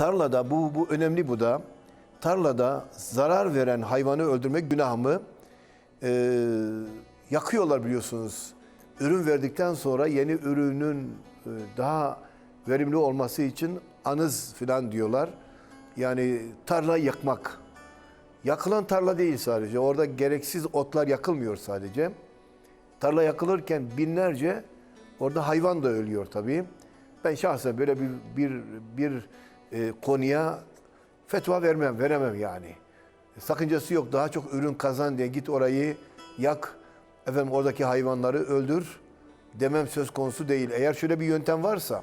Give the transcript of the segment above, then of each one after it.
tarlada bu bu önemli bu da. Tarlada zarar veren hayvanı öldürmek günah mı? Ee, yakıyorlar biliyorsunuz. Ürün verdikten sonra yeni ürünün e, daha verimli olması için anız filan diyorlar. Yani tarla yakmak. Yakılan tarla değil sadece. Orada gereksiz otlar yakılmıyor sadece. Tarla yakılırken binlerce orada hayvan da ölüyor tabii. Ben şahsen böyle bir bir bir e, konuya fetva vermem, veremem yani. Sakıncası yok. Daha çok ürün kazan diye git orayı yak. Efendim oradaki hayvanları öldür demem söz konusu değil. Eğer şöyle bir yöntem varsa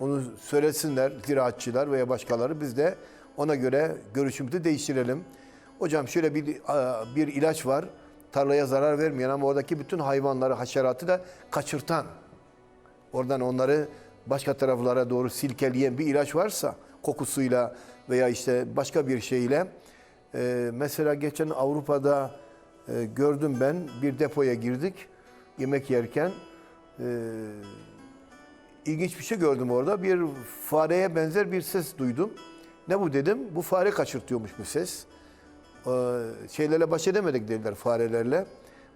onu söylesinler ziraatçılar veya başkaları biz de ona göre görüşümüzü değiştirelim. Hocam şöyle bir bir ilaç var. Tarlaya zarar vermeyen ama oradaki bütün hayvanları, haşeratı da kaçırtan. Oradan onları başka taraflara doğru silkeleyen bir ilaç varsa kokusuyla veya işte başka bir şeyle. Ee, mesela geçen Avrupa'da e, gördüm ben bir depoya girdik yemek yerken. Ee, ilginç bir şey gördüm orada. Bir fareye benzer bir ses duydum. Ne bu dedim? Bu fare kaçırtıyormuş bu ses. Ee, şeylerle baş edemedik dediler farelerle.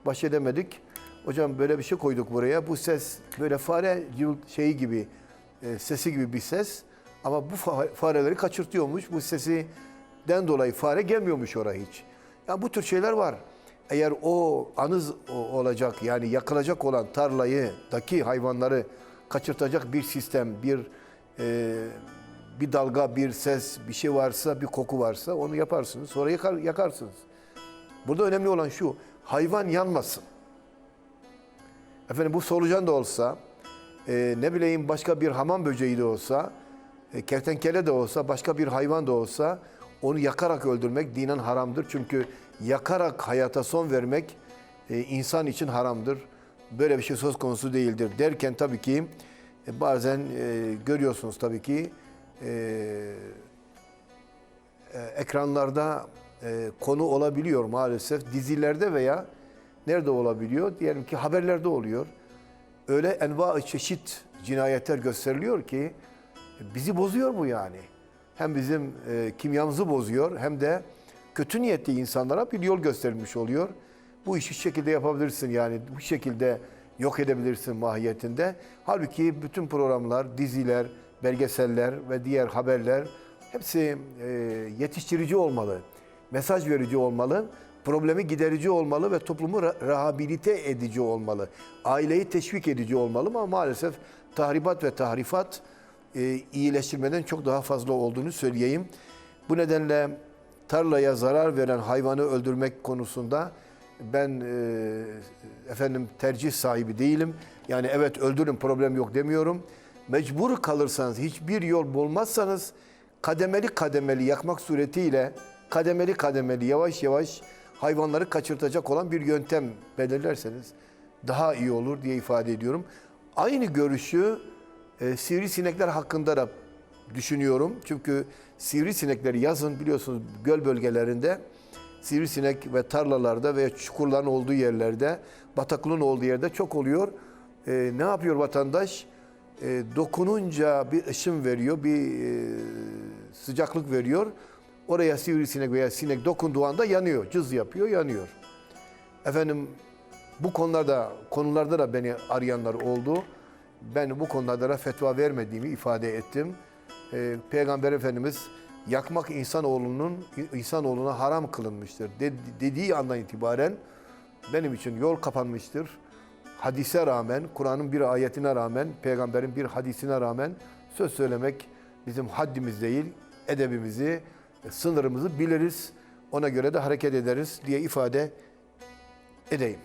Baş edemedik. Hocam böyle bir şey koyduk buraya. Bu ses böyle fare şeyi gibi, e, sesi gibi bir ses. Ama bu fa- fareleri kaçırtıyormuş. Bu sesinden dolayı fare gelmiyormuş oraya hiç. Ya bu tür şeyler var. Eğer o anız olacak yani yakılacak olan tarlayı, daki hayvanları kaçırtacak bir sistem, bir e, bir dalga, bir ses, bir şey varsa, bir koku varsa onu yaparsınız. Sonra yakar, yakarsınız. Burada önemli olan şu, hayvan yanmasın. Efendim bu solucan da olsa, e, ne bileyim başka bir hamam böceği de olsa, e, kertenkele de olsa, başka bir hayvan da olsa onu yakarak öldürmek dinen haramdır. Çünkü yakarak hayata son vermek e, insan için haramdır. Böyle bir şey söz konusu değildir. Derken tabii ki e, bazen e, görüyorsunuz tabii ki e, e, ekranlarda e, konu olabiliyor maalesef. Dizilerde veya nerede olabiliyor? Diyelim ki haberlerde oluyor. Öyle enva çeşit cinayetler gösteriliyor ki bizi bozuyor bu yani. Hem bizim e, kimyamızı bozuyor hem de kötü niyetli insanlara bir yol gösterilmiş oluyor. Bu işi şu şekilde yapabilirsin yani bu şekilde yok edebilirsin mahiyetinde. Halbuki bütün programlar, diziler, belgeseller ve diğer haberler hepsi e, yetiştirici olmalı, mesaj verici olmalı, problemi giderici olmalı ve toplumu rehabilite edici olmalı. Aileyi teşvik edici olmalı ama maalesef tahribat ve tahrifat e, iyileştirmeden çok daha fazla olduğunu söyleyeyim. Bu nedenle tarlaya zarar veren hayvanı öldürmek konusunda ben e, efendim tercih sahibi değilim. Yani evet öldürün problem yok demiyorum. Mecbur kalırsanız hiçbir yol bulmazsanız kademeli kademeli yakmak suretiyle kademeli kademeli yavaş yavaş hayvanları kaçırtacak olan bir yöntem belirlerseniz daha iyi olur diye ifade ediyorum. Aynı görüşü e, sivrisinekler hakkında da düşünüyorum. Çünkü sivrisinekleri yazın biliyorsunuz göl bölgelerinde sivrisinek ve tarlalarda veya çukurların olduğu yerlerde, bataklığın olduğu yerde çok oluyor. E, ne yapıyor vatandaş? E, dokununca bir ışın veriyor, bir e, sıcaklık veriyor. Oraya sivrisinek veya sinek dokunduğu anda yanıyor, cız yapıyor, yanıyor. Efendim bu konularda konularda da beni arayanlar oldu. Ben bu konularda da fetva vermediğimi ifade ettim. Ee, Peygamber Efendimiz yakmak insanoğlunun insanoğluna haram kılınmıştır de- dediği andan itibaren benim için yol kapanmıştır. Hadise rağmen, Kur'an'ın bir ayetine rağmen, peygamberin bir hadisine rağmen söz söylemek bizim haddimiz değil, edebimizi, sınırımızı biliriz. Ona göre de hareket ederiz diye ifade edeyim.